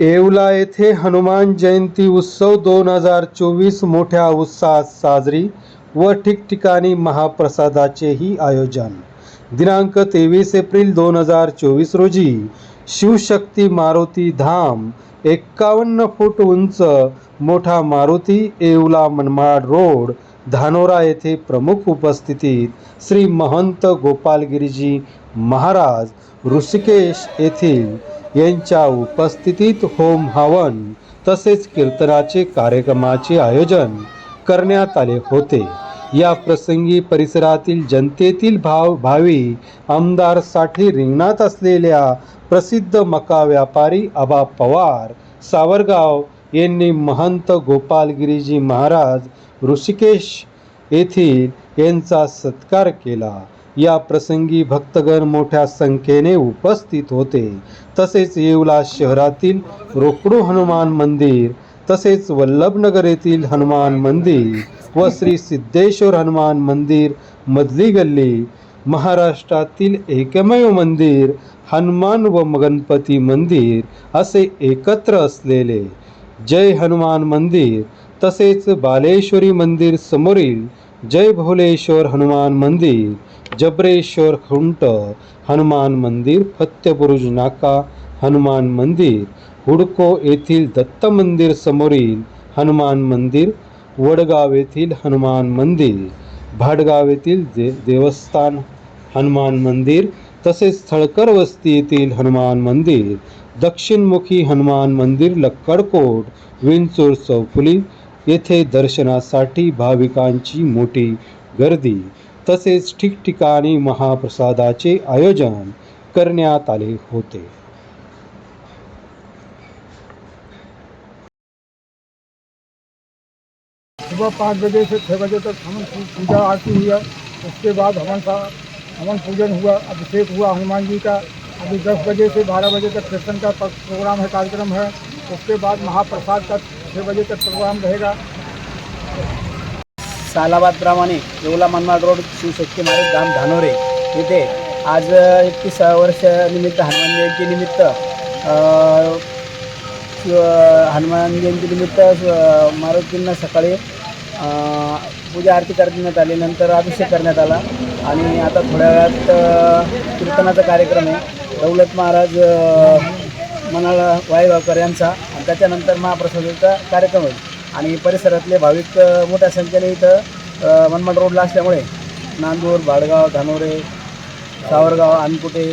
येवला येथे हनुमान जयंती उत्सव दोन हजार चोवीस मोठ्या उत्साहात साजरी व ठिकठिकाणी महाप्रसादाचेही आयोजन. दिनांक तेवीस एप्रिल दोन हजार चोवीस रोजी शिवशक्ती मारुती धाम एक्कावन्न फूट उंच मोठा मारुती येवला मनमाड रोड धानोरा येथे प्रमुख उपस्थितीत श्री महंत गोपालगिरीजी महाराज ऋषिकेश येथील यांच्या उपस्थितीत होम हवन तसेच कीर्तनाचे कार्यक्रमाचे आयोजन करण्यात आले होते. या प्रसंगी परिसरातील जनतेतील भाव भावी आमदारसाठी रिंगणात असलेल्या प्रसिद्ध मका व्यापारी आबा पवार सावरगाव यांनी महंत गोपालगिरीजी महाराज ऋषिकेश येथील यांचा सत्कार केला. या प्रसंगी भक्तगण मोठ्या संख्येने उपस्थित होते. तसेच येवला शहरातील रोकडो हनुमान मंदिर तसेच वल्लभनगर येथील हनुमान मंदिर व श्री सिद्धेश्वर हनुमान मंदिर मधली गल्ली महाराष्ट्रातील एकमेव मंदिर हनुमान व गणपती मंदिर असे एकत्र असलेले. जय हनुमान मंदिर तसेच बालेश्वरी मंदिर समोरील जय भोलेश्वर हनुमान मंदिर जबरेश्वर खुंट हनुमान मंदिर फत्यबुरुज नाका हनुमान मंदिर हुडको येथील दत्त मंदिर समोरील हनुमान मंदिर वडगाव येथील हनुमान मंदिर भाडगाव येथील दे देवस्थान हनुमान मंदिर तसेच थळकर वस्ती येथील हनुमान मंदिर दक्षिणमुखी हनुमान मंदिर लक्कडकोट विंचूर चौफुली येथे दर्शनासाठी भाविकांची मोठी गर्दी. तसेच ठिकठिकाणी महाप्रसादाचे आयोजन करण्यात आले होते. सुबह पाँच बजे से छः बजे तक पू- पूजा आरती हुई है। उसके बाद हवन का हवन पूजन हुआ, अभिषेक हुआ हनुमान जी का। अभी दस बजे से बारह बजे तक कीर्तन का प्रोग्राम है, कार्यक्रम है। उसके बाद महाप्रसाद का छः बजे तक प्रोग्राम रहेगा। सालाबादप्रमाणे येवला मनमाड रोड शिवशक्ती महाराज धाम धानोरे येथे आज एकतीस वर्ष निमित्त हनुमान जयंती निमित्त शिव- हनुमान जयंती निमित्त मारुतींना सकाळी पूजा आरती करण्यात आली नंतर अभिषेक करण्यात आला आणि आता थोड्या वेळात कीर्तनाचा कार्यक्रम आहे. दौलत महाराज मनाला मनाळ यांचा. आणि त्याच्यानंतर महाप्रसादाचा कार्यक्रम होईल. आणि परिसरातले भाविक मोठ्या संख्येने इथं मनमाड रोडला असल्यामुळे नांदूर भाडगाव धानोरे सावरगाव अनकुटे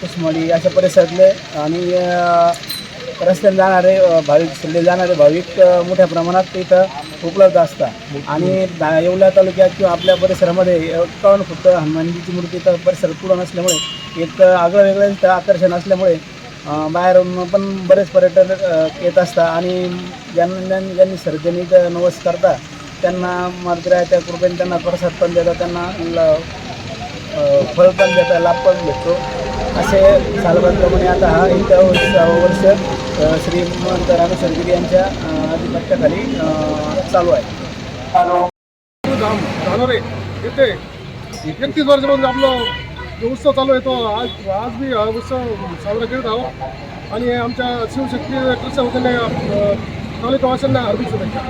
कुसमडी अशा परिसरातले आणि रस्त्याने जाणारे भाविक शिल्ले जाणारे भाविक मोठ्या प्रमाणात इथं उपलब्ध असतात. आणि येवल्या येवला तालुक्यात किंवा आपल्या परिसरामध्ये एकावन्न फुट हनुमानजीची मूर्ती तर परिसरात पुढं नसल्यामुळे एक आगळं वेगळं आकर्षण असल्यामुळे बाहेरून पण बरेच पर्यटक येत असतात आणि ज्यांना ज्यांनी सर्जनी नवस करता त्यांना मात्र कृपेने त्यांना प्रसाद पण देतात त्यांना फळ पण देतात लाभ पण भेटतो. असे सालबादप्रमाणे आता हा इथं विसावं वर्ष श्री महंत रामेश्वर गिरी यांच्या आधिपत्याखाली चालू आहे. चालू धानोरे इथे. एकतीस वर्षापासून आपलं जो उत्सव चालू आहे तो आज आज मी हा उत्सव साजरा करीत आहोत. आणि आमच्या शिवशक्ती ट्रस्टच्या वतीने अ, तालुकावासियांना हार्दिक शुभेच्छा